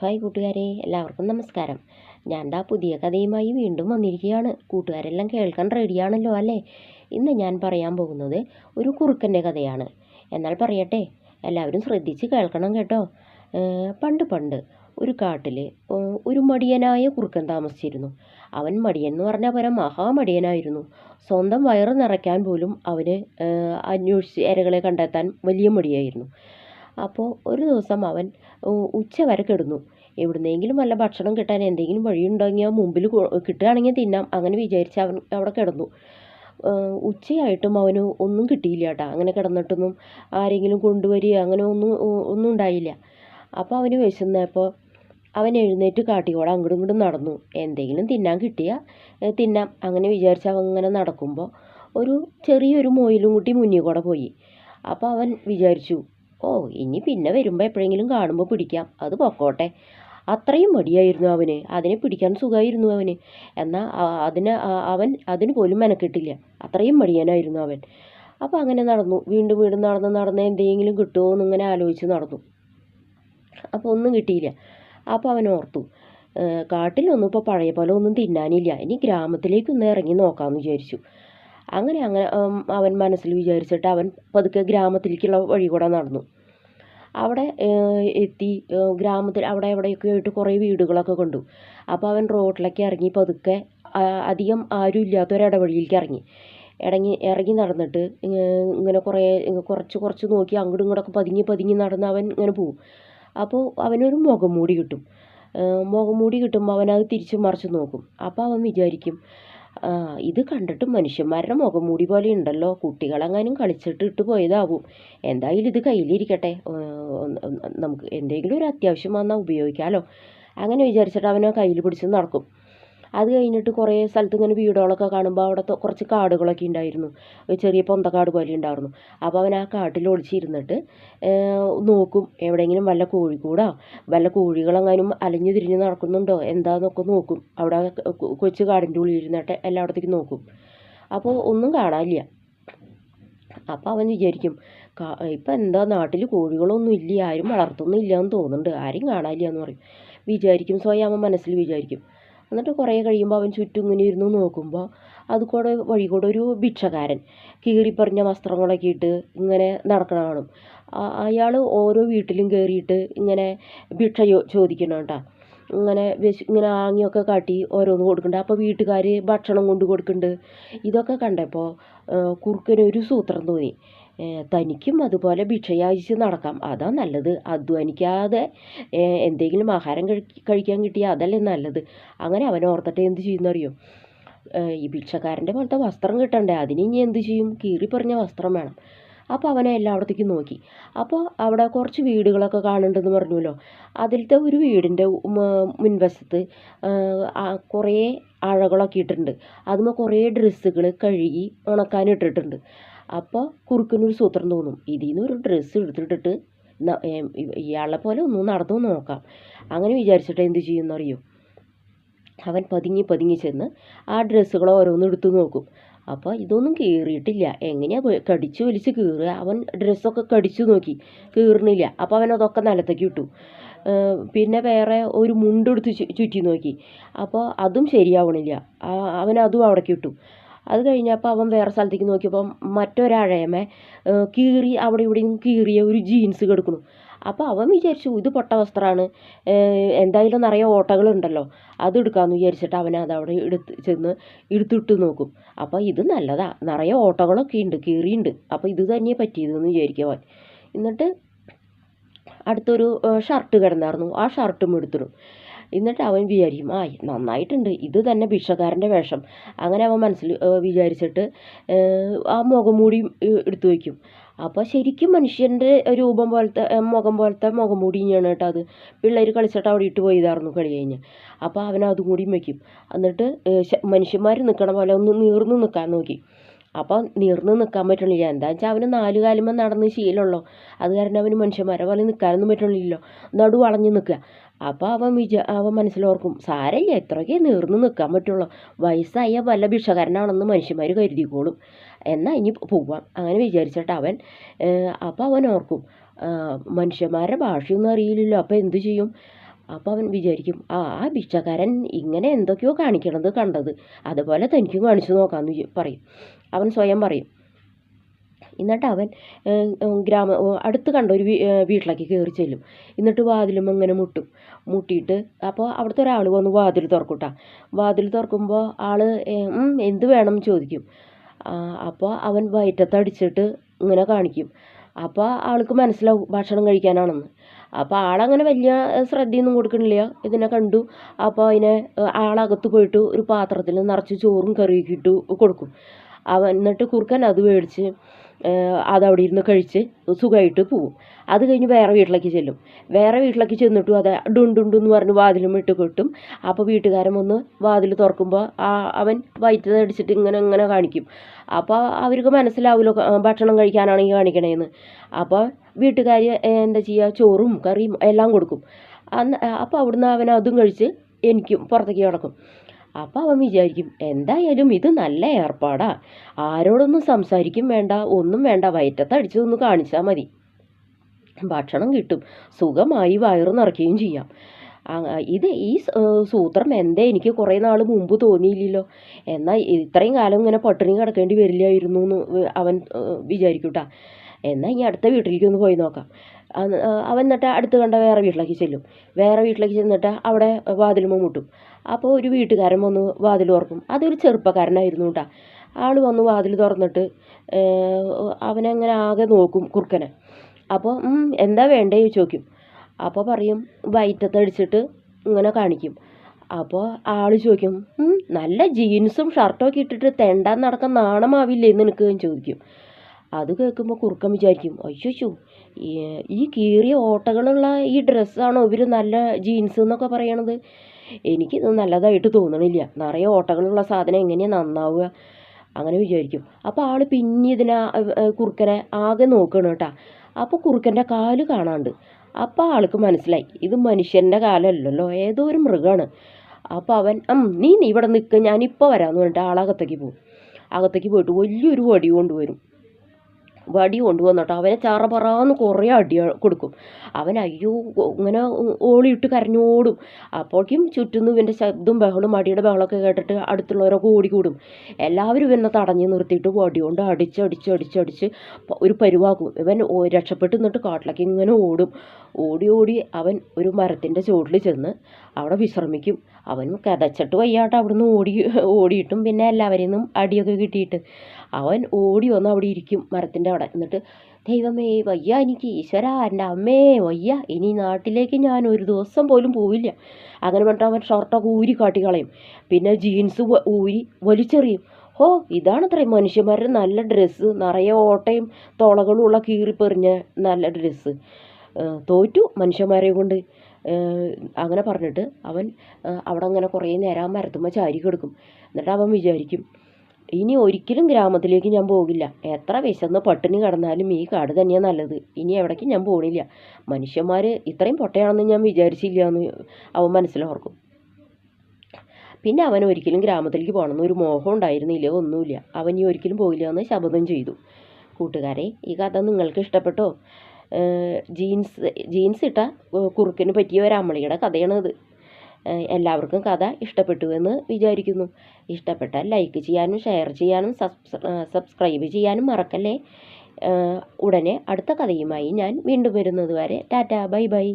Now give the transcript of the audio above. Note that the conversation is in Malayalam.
ഹായ് കൂട്ടുകാരെ എല്ലാവർക്കും നമസ്കാരം. ഞാൻ ദാ പുതിയ കഥയുമായി വീണ്ടും വന്നിരിക്കുകയാണ്. കൂട്ടുകാരെല്ലാം കേൾക്കാൻ റെഡിയാണല്ലോ അല്ലേ? ഇന്ന് ഞാൻ പറയാൻ പോകുന്നത് ഒരു കുറുക്കന്റെ കഥയാണ്. എന്നാൽ പറയട്ടെ എല്ലാവരും ശ്രദ്ധിച്ച് കേൾക്കണം കേട്ടോ. പണ്ട് പണ്ട് ഒരു കാട്ടിൽ ഒരു മടിയനായ കുറുക്കൻ താമസിച്ചിരുന്നു. അവൻ മടിയൻ എന്ന് പറഞ്ഞാൽ പരം മഹാമടിയനായിരുന്നു. സ്വന്തം വയറ് നിറയ്ക്കാൻ പോലും അവന് അന്വേഷിച്ച് ഇരകളെ കണ്ടെത്താൻ വലിയ മടിയായിരുന്നു. അപ്പോൾ ഒരു ദിവസം അവൻ ഉച്ച വരെ കിടന്നു. എവിടുന്നെങ്കിലും വല്ല ഭക്ഷണം കിട്ടാൻ എന്തെങ്കിലും വഴിയുണ്ടെങ്കിൽ മുമ്പിൽ കിട്ടുകയാണെങ്കിൽ തിന്നാം. അങ്ങനെ വിചാരിച്ച് അവൻ അവിടെ കിടന്നു. ഉച്ചയായിട്ടും അവന് ഒന്നും കിട്ടിയില്ല കേട്ടോ. അങ്ങനെ കിടന്നിട്ടൊന്നും ആരെങ്കിലും കൊണ്ടുവരിക അങ്ങനെ ഒന്നും ഒന്നും ഉണ്ടായില്ല. അപ്പോൾ അവന് വിശന്നപ്പോൾ അവൻ എഴുന്നേറ്റ് കാട്ടിയോടെ അങ്ങോട്ടും ഇങ്ങോട്ടും നടന്നു. എന്തെങ്കിലും തിന്നാൻ കിട്ടിയാൽ തിന്നാം. അങ്ങനെ വിചാരിച്ച് അവൻ ഇങ്ങനെ നടക്കുമ്പോൾ ഒരു ചെറിയൊരു മൊയിലും കുട്ടി മുന്നിൽ കൂടെ പോയി. അപ്പോൾ അവൻ വിചാരിച്ചു ഓ ഇനി പിന്നെ വരുമ്പോൾ എപ്പോഴെങ്കിലും കാണുമ്പോൾ പിടിക്കാം. അത് പൊക്കോട്ടെ. അത്രയും മടിയായിരുന്നു അവന്. അതിനെ പിടിക്കാൻ സുഖമായിരുന്നു അവന്. എന്നാൽ അതിന് അവൻ അതിന് പോലും മെനക്കെട്ടില്ല. അത്രയും മടിയനായിരുന്നു അവൻ. അപ്പോൾ അങ്ങനെ നടന്നു. വീണ്ടും വീണ്ടും നടന്ന് നടന്ന് എന്തെങ്കിലും കിട്ടുമോ എന്നിങ്ങനെ ആലോചിച്ച് നടന്നു. അപ്പോൾ ഒന്നും കിട്ടിയില്ല. അപ്പോൾ അവൻ ഓർത്തു കാട്ടിലൊന്നും ഇപ്പോൾ പഴയ പോലെ ഒന്നും തിന്നാനില്ല. ഇനി ഗ്രാമത്തിലേക്കൊന്ന് ഇറങ്ങി നോക്കാമെന്ന് വിചാരിച്ചു. അങ്ങനെ അങ്ങനെ അവൻ മനസ്സിൽ വിചാരിച്ചിട്ട് അവൻ പതുക്കെ ഗ്രാമത്തിലേക്കുള്ള വഴി കൂടെ നടന്നു. അവിടെ എത്തി ഗ്രാമത്തിൽ അവിടെ എവിടെയൊക്കെ ആയിട്ട് കുറേ വീടുകളൊക്കെ കണ്ടു. അപ്പോൾ അവൻ റോഡിലേക്ക് ഇറങ്ങി പതുക്കെ അധികം ആരും ഇല്ലാത്ത ഒരു ഇടവഴിയിലേക്ക് ഇറങ്ങി. ഇറങ്ങി ഇറങ്ങി നടന്നിട്ട് ഇങ്ങനെ കുറേ കുറച്ച് കുറച്ച് നോക്കി അങ്ങോട്ടും ഇങ്ങോട്ടൊക്കെ പതുങ്ങി പതുങ്ങി നടന്ന് അവൻ ഇങ്ങനെ പോവും. അപ്പോൾ അവനൊരു മുഖം മൂടി കിട്ടും. മുഖം മൂടി കിട്ടുമ്പോൾ അവനത് തിരിച്ച് മറിച്ച് നോക്കും. അപ്പോൾ അവൻ വിചാരിക്കും ഇത് കണ്ടിട്ട് മനുഷ്യന്മാരുടെ മുഖം മൂടി പോലെ ഉണ്ടല്ലോ. കുട്ടികളെങ്ങാനും കളിച്ചിട്ട് ഇട്ട് പോയതാവും. എന്തായാലും ഇത് കയ്യിലിരിക്കട്ടെ. നമുക്ക് എന്തെങ്കിലും ഒരു അത്യാവശ്യം വന്നാൽ ഉപയോഗിക്കാമല്ലോ അങ്ങനെ വിചാരിച്ചിട്ട് അവനെ കയ്യിൽ പിടിച്ച് നടക്കും. അത് കഴിഞ്ഞിട്ട് കുറേ സ്ഥലത്ത് ഇങ്ങനെ വീടുകളൊക്കെ കാണുമ്പോൾ അവിടെ കുറച്ച് കാടുകളൊക്കെ ഉണ്ടായിരുന്നു. ചെറിയ പൊന്തക്കാട് പോലെ ഉണ്ടായിരുന്നു. അപ്പോൾ അവൻ ആ കാട്ടിൽ ഒളിച്ചിരുന്നിട്ട് നോക്കും എവിടെയെങ്കിലും വല്ല കോഴിക്കൂടോ? വല്ല കോഴികളെങ്ങാനും അലഞ്ഞു തിരിഞ്ഞ് നടക്കുന്നുണ്ടോ? എന്താന്നൊക്കെ നോക്കും. അവിടെ കൊച്ചു കാടിന്റെ ഉള്ളിൽ ഇരുന്നിട്ട് എല്ലായിടത്തേക്കും നോക്കും. അപ്പോൾ ഒന്നും കാണാനില്ല. അപ്പോൾ അവൻ വിചാരിക്കും ഇപ്പം എന്താ നാട്ടിൽ കോഴികളൊന്നും ഇല്ല ആരും വളർത്തുന്നില്ല എന്ന് തോന്നുന്നുണ്ട്. ആരും കാണാനില്ല എന്ന് പറയും. വിചാരിക്കും സ്വയം അവൻ മനസ്സിൽ വിചാരിക്കും. എന്നിട്ട് കുറേ കഴിയുമ്പോൾ അവൻ ചുറ്റും ഇങ്ങനെ ഇരുന്ന് നോക്കുമ്പോൾ അത് കൂടെ വഴി കൂടെ ഒരു ഭിക്ഷക്കാരൻ. കീറിപ്പറിഞ്ഞ വസ്ത്രങ്ങളൊക്കെ ഇട്ട് ഇങ്ങനെ നടക്കണ കാണും. അയാൾ ഓരോ വീട്ടിലും കയറിയിട്ട് ഇങ്ങനെ ഭിക്ഷ ചോദിക്കണം കേട്ടോ. ഇങ്ങനെ വിശ ഇങ്ങനെ ആങ്ങിയൊക്കെ കാട്ടി ഓരോന്ന് കൊടുക്കുന്നുണ്ട് അപ്പോൾ വീട്ടുകാർ ഭക്ഷണം കൊണ്ട് കൊടുക്കുന്നുണ്ട് ഇതൊക്കെ കണ്ടപ്പോൾ കുറുക്കന് ഒരു സൂത്രം തോന്നി. തനിക്കും അതുപോലെ ഭിക്ഷയാചിച്ച് നടക്കാം. അതാ നല്ലത്. അധ്വാനിക്കാതെ എന്തെങ്കിലും ആഹാരം കഴിക്കാൻ കിട്ടിയാൽ അതല്ലേ നല്ലത്. അങ്ങനെ അവൻ ഓർത്തിട്ട് എന്ത് ചെയ്യുന്നറിയോ? ഈ ഭിക്ഷക്കാരന്റെ പോലത്തെ വസ്ത്രം കിട്ടണ്ടേ? അതിന് ഇനി എന്ത് ചെയ്യും? കീറിപ്പറിഞ്ഞ വസ്ത്രം വേണം. അപ്പോൾ അവനെ എല്ലായിടത്തേക്കും നോക്കി. അപ്പോൾ അവിടെ കുറച്ച് വീടുകളൊക്കെ കാണുന്നുണ്ടെന്ന് പറഞ്ഞല്ലോ അതിലത്തെ ഒരു വീടിന്റെ മുൻവശത്ത് കുറേ അഴകളൊക്കെ ഇട്ടിട്ടുണ്ട്. അതുമ്പോൾ കുറേ ഡ്രസ്സുകൾ കഴുകി ഉണക്കാൻ ഇട്ടിട്ടുണ്ട് അപ്പോൾ കുറുക്കിനൊരു സൂത്രം തോന്നും. ഇതിൽ നിന്ന് ഒരു ഡ്രസ്സ് എടുത്തിട്ടിട്ട് ഇയാളെ പോലെ ഒന്നും നടന്നു നോക്കാം. അങ്ങനെ വിചാരിച്ചിട്ട് എന്ത് ചെയ്യുമെന്നറിയോ അവൻ പതുങ്ങി പതുങ്ങി ചെന്ന് ആ ഡ്രസ്സുകൾ ഓരോന്നും എടുത്തു നോക്കും. അപ്പോൾ ഇതൊന്നും കീറിയിട്ടില്ല. എങ്ങനെയാണ് കടിച്ചു വലിച്ച് കീറുക. അവൻ ഡ്രസ്സൊക്കെ കടിച്ചു നോക്കി. കീറുന്നില്ല അപ്പോൾ അവൻ അതൊക്കെ നിലത്തേക്ക് ഇട്ടു. പിന്നെ വേറെ ഒരു മുണ്ടെടുത്ത് ചുറ്റി നോക്കി. അപ്പോൾ അതും ശരിയാവണില്ല. അവൻ അതും ഇട്ടു. അത് കഴിഞ്ഞപ്പോൾ അവൻ വേറെ സ്ഥലത്തേക്ക് നോക്കിയപ്പോൾ മറ്റൊരഴയമേ കീറി അവിടെ ഇവിടെയും കീറിയ ഒരു ജീൻസ് കിടക്കുന്നു അപ്പോൾ അവൻ വിചാരിച്ചു ഇത് പൊട്ട വസ്ത്രമാണ് എന്തായാലും നിറയെ ഓട്ടകളുണ്ടല്ലോ. അത് എടുക്കാമെന്ന് വിചാരിച്ചിട്ട് അവൻ അത് അവിടെ എടുത്ത് ചെന്ന് എടുത്തിട്ട് നോക്കും. അപ്പോൾ ഇത് നല്ലതാ. നിറയെ ഓട്ടകളൊക്കെ ഉണ്ട് കീറിയുണ്ട്. അപ്പോൾ ഇത് തന്നെ പറ്റിയതെന്ന് വിചാരിക്കും അവൻ. എന്നിട്ട് അടുത്തൊരു ഷർട്ട് കിടന്നായിരുന്നു. ആ ഷർട്ടും എടുത്തിടും. എന്നിട്ട് അവൻ വിചാരിക്കും ആ നന്നായിട്ടുണ്ട്. ഇത് തന്നെ ഭിക്ഷക്കാരന്റെ വേഷം. അങ്ങനെ അവൻ മനസ്സിൽ വിചാരിച്ചിട്ട് ആ മുഖംമൂടി എടുത്തു വയ്ക്കും. അപ്പോൾ ശരിക്കും മനുഷ്യന്റെ രൂപം പോലത്തെ മുഖം പോലത്തെ മുഖംമൂടി തന്നെയാണ് കേട്ടോ അത്. പിള്ളേർ കളിച്ചിട്ട് അവിടെ ഇട്ട് പോയതായിരുന്നു കളി കഴിഞ്ഞ്. അപ്പോൾ അവൻ അതും കൂടിയും വയ്ക്കും. എന്നിട്ട് മനുഷ്യന്മാർ നിൽക്കണ പോലെ ഒന്ന് നീർന്ന് നിൽക്കാൻ നോക്കി. അപ്പോൾ നീർന്ന് നിൽക്കാൻ പറ്റണില്ല. എന്താ വെച്ചാൽ അവന് നാല് കാലുമ്പോൾ നടന്ന് ശീലമുള്ളൂ. അത് കാരണം അവന് മനുഷ്യന്മാരെ പോലെ നിൽക്കാനൊന്നും പറ്റണില്ലല്ലോ. നടു വളഞ്ഞ് നിൽക്കുക അപ്പോൾ അവൻ വിചാ അവൻ മനസ്സിലോർക്കും സാരമില്ല എത്രയൊക്കെ നീർന്ന് നിൽക്കാൻ പറ്റുള്ളൂ. വയസ്സായ വല്ല ഭിക്ഷക്കാരനാണെന്ന് മനുഷ്യന്മാർ കരുതിക്കോളും. എന്നാൽ ഇനി പോവാം. അങ്ങനെ വിചാരിച്ചിട്ട് അവൻ അപ്പോൾ അവൻ ഓർക്കും മനുഷ്യന്മാരുടെ ഭാഷയൊന്നും അറിയില്ലല്ലോ അപ്പോൾ എന്തു ചെയ്യും? അപ്പോൾ അവൻ വിചാരിക്കും ആ ആ ഭിക്ഷക്കാരൻ ഇങ്ങനെ എന്തൊക്കെയോ കാണിക്കണത് കണ്ടത്. അതുപോലെ തനിക്കും കാണിച്ചു നോക്കാമെന്ന് പറയും. അവൻ സ്വയം പറയും എന്നിട്ട് അവൻ ഗ്രാമ അടുത്ത് കണ്ട ഒരു വീട്ടിലേക്ക് കയറി ചെല്ലും. എന്നിട്ട് വാതിലും ഇങ്ങനെ മുട്ടും. മുട്ടിയിട്ട് അപ്പോൾ അവിടുത്തെ ഒരാൾ വന്ന് വാതിൽ തുറക്കൂട്ട. വാതിൽ തുറക്കുമ്പോൾ ആൾ എന്ത് വേണം ചോദിക്കും. അപ്പോൾ അവൻ വയറ്റത്തടിച്ചിട്ട് ഇങ്ങനെ കാണിക്കും. അപ്പോൾ ആൾക്ക് മനസ്സിലാവും ഭക്ഷണം കഴിക്കാനാണെന്ന്. അപ്പോൾ ആളങ്ങനെ വലിയ ശ്രദ്ധയൊന്നും കൊടുക്കണില്ല. ഇതിനെ കണ്ടു. അപ്പോൾ അതിനെ ആളകത്ത് പോയിട്ട് ഒരു പാത്രത്തിൽ നിറച്ച് ചോറും കറിയൊക്കെ ഇട്ട് കൊടുക്കും. അവൻ എന്നിട്ട് കുറുക്കൻ അത് മേടിച്ച് അതവിടെ ഇരുന്ന് കഴിച്ച് സുഖമായിട്ട് പോവും. അത് കഴിഞ്ഞ് വേറെ വീട്ടിലേക്ക് ചെല്ലും. വേറെ വീട്ടിലേക്ക് ചെന്നിട്ടും അത് ഡുണ്ടുണ്ടെന്ന് പറഞ്ഞ് വാതിലും ഇട്ട് കെട്ടും. അപ്പോൾ വീട്ടുകാരൻ വന്ന് വാതിൽ തുറക്കുമ്പോൾ ആ അവൻ വയറ്റതടിച്ചിട്ട് ഇങ്ങനെ ഇങ്ങനെ കാണിക്കും. അപ്പോൾ അവർക്ക് മനസ്സിലാവില്ല ഭക്ഷണം കഴിക്കാനാണെങ്കിൽ കാണിക്കണേന്ന്. അപ്പോൾ വീട്ടുകാർ എന്താ ചെയ്യുക ചോറും കറിയും എല്ലാം കൊടുക്കും. അന്ന് അപ്പോൾ അവിടുന്ന് അവൻ അതും കഴിച്ച് എനിക്കും പുറത്തേക്ക് കിടക്കും. അപ്പോൾ അവൻ വിചാരിക്കും എന്തായാലും ഇത് നല്ല ഏർപ്പാടാ. ആരോടൊന്നും സംസാരിക്കും വേണ്ട ഒന്നും വേണ്ട വയറ്റത്തടിച്ചതൊന്ന് കാണിച്ചാൽ മതി. ഭക്ഷണം കിട്ടും. സുഖമായി വയറു നിറയ്ക്കുകയും ചെയ്യാം. ഇത് ഈ സൂത്രം എന്തേ? എനിക്ക് കുറേ നാൾ മുമ്പ് തോന്നിയില്ലല്ലോ. എന്നാൽ ഇത്രയും കാലം ഇങ്ങനെ പട്ടിണി കിടക്കേണ്ടി വരില്ലായിരുന്നു എന്ന് അവൻ വിചാരിക്കൂട്ടാ. എന്നാൽ ഇനി അടുത്ത വീട്ടിലേക്ക് ഒന്ന് പോയി നോക്കാം. അവൻ എന്നിട്ട് അടുത്ത് കണ്ട വേറെ വീട്ടിലേക്ക് ചെല്ലും. വേറെ വീട്ടിലേക്ക് ചെന്നിട്ട് അവിടെ വാതിൽ മുട്ടും അപ്പോൾ ഒരു വീട്ടുകാരൻ വന്ന് വാതിൽ തുറക്കും. അതൊരു ചെറുപ്പക്കാരനായിരുന്നു കേട്ടാ. ആൾ വന്ന് വാതിൽ തുറന്നിട്ട് അവനങ്ങനെ ആകെ നോക്കും കുറുക്കനെ. അപ്പോൾ എന്താ വേണ്ടേ? ചോദിക്കും. അപ്പോൾ പറയും വയറ്റത്തടിച്ചിട്ട് ഇങ്ങനെ കാണിക്കും. അപ്പോൾ ആൾ ചോദിക്കും നല്ല ജീൻസും ഷർട്ടും ഒക്കെ ഇട്ടിട്ട് തെണ്ടാൻ നടക്കാൻ നാണമാവില്ലേ? നിനക്ക് ചോദിക്കും. അത് കേൾക്കുമ്പോൾ കുറുക്കൻ വിചാരിക്കും. അയ്യോ ഈ കീറിയ ഓട്ടകളുള്ള ഈ ഡ്രസ്സാണോ ഇവർ നല്ല ജീൻസ് എന്നൊക്കെ പറയണത്? എനിക്കിത് നല്ലതായിട്ട് തോന്നണില്ല. നിറയെ ഓട്ടകളുള്ള സാധനം എങ്ങനെയാണ് നന്നാവുക? അങ്ങനെ വിചാരിക്കും. അപ്പോൾ ആൾ പിന്നെ ഇതിനെ കുറുക്കനെ ആകെ നോക്കണം കേട്ടോ. അപ്പോൾ കുറുക്കന്റെ കാൽ കാണാണ്ട്. അപ്പോൾ ആൾക്ക് മനസ്സിലായി. ഇത് മനുഷ്യന്റെ കാലല്ലല്ലോ. ഏതോ ഒരു മൃഗമാണ് അപ്പോൾ അവൻ നീ നീ ഇവിടെ നിൽക്കുക ഞാനിപ്പോൾ വരാമെന്ന് പറഞ്ഞിട്ട് ആളകത്തേക്ക് പോകും. അകത്തേക്ക് പോയിട്ട് വലിയൊരു വടി കൊണ്ടുവരും. വടി കൊണ്ടുവന്നിട്ട് അവനെ ചറപറാന്ന് കുറേ അടി കൊടുക്കും. അവൻ അയ്യോ ഇങ്ങനെ ഓളിയിട്ട് കരഞ്ഞോടും. അപ്പോഴേക്കും ചുറ്റും ഇവന്റെ ശബ്ദവും ബഹളും അടിയുടെ ബഹളമൊക്കെ കേട്ടിട്ട് അടുത്തുള്ളവരൊക്കെ ഓടിക്കൂടും. എല്ലാവരും ഇവനെ തടഞ്ഞ് നിർത്തിയിട്ട് വടി കൊണ്ട് അടിച്ച് അടിച്ച് അടിച്ച് അടിച്ച് ഒരു പരുവാക്കും. ഇവൻ രക്ഷപ്പെട്ട് നിന്നിട്ട് കാട്ടിലേക്ക് ഇങ്ങനെ ഓടും. ഓടി ഓടി അവൻ ഒരു മരത്തിന്റെ ചുവട്ടിൽ ചെന്ന് അവിടെ വിശ്രമിക്കും. അവൻ കിതച്ചിട്ട് വയ്യാട്ട്. അവിടുന്ന് ഓടി ഓടിയിട്ടും പിന്നെ എല്ലാവരിൽ നിന്നും അടിയൊക്കെ കിട്ടിയിട്ട് അവൻ ഓടി വന്ന് അവിടെ ഇരിക്കും മരത്തിന്റെ അവിടെ. എന്നിട്ട് ദൈവമേ വയ്യ എനിക്ക് ഈശ്വര എന്റെ അമ്മേ വയ്യ ഇനി നാട്ടിലേക്ക് ഞാൻ ഒരു ദിവസം പോലും പോവില്ല. അങ്ങനെ പറഞ്ഞിട്ട് അവൻ ഷർട്ടൊക്കെ ഊരി കാട്ടി കളയും പിന്നെ ജീൻസ് ഊരി വലിച്ചെറിയും. ഓ ഇതാണത്രേ മനുഷ്യന്മാരുടെ നല്ല ഡ്രസ്സ്. നിറയെ ഓട്ടയും തോളകളും ഉള്ള കീറിപ്പെറിഞ്ഞ നല്ല ഡ്രസ്സ്. തോറ്റു മനുഷ്യന്മാരെ കൊണ്ട്. അങ്ങനെ പറഞ്ഞിട്ട് അവൻ അവിടെ അങ്ങനെ കുറേ നേരം ആ മരത്തുമ്മ ചാരി കിടക്കും. എന്നിട്ട് അവൻ വിചാരിക്കും ഇനി ഒരിക്കലും ഗ്രാമത്തിലേക്ക് ഞാൻ പോകില്ല. എത്ര വിശന്ന് പട്ടിണി കിടന്നാലും ഈ കാട് തന്നെയാണ് നല്ലത്. ഇനി എവിടേക്കും ഞാൻ പോകണില്ല മനുഷ്യന്മാർ ഇത്രയും പൊട്ടയാണെന്ന് ഞാൻ വിചാരിച്ചില്ല എന്ന് അവൻ മനസ്സിലോർക്കും പിന്നെ അവൻ ഒരിക്കലും ഗ്രാമത്തിലേക്ക് പോകണമെന്ന് ഒരു മോഹം ഉണ്ടായിരുന്നില്ല ഒന്നുമില്ല. അവൻ ഈ ഒരിക്കലും പോകില്ല എന്ന് ശപഥം ചെയ്തു. കൂട്ടുകാരെ ഈ കഥ നിങ്ങൾക്ക് ഇഷ്ടപ്പെട്ടോ? ജീൻസ് ജീൻസ് ഇട്ട കുറുക്കിന് പറ്റിയ ഒരു അമ്മളിയുടെ കഥയാണിത് എല്ലാവർക്കും കഥ ഇഷ്ടപ്പെട്ടു എന്ന് വിചാരിക്കുന്നു. ഇഷ്ടപ്പെട്ടാൽ ലൈക്ക് ചെയ്യാനും ഷെയർ ചെയ്യാനും സബ്സ്ക്രൈബ് ചെയ്യാനും മറക്കല്ലേ? ഉടനെ അടുത്ത കഥയുമായി ഞാൻ വീണ്ടും വരുന്നത് വരെ. Tata bye bye.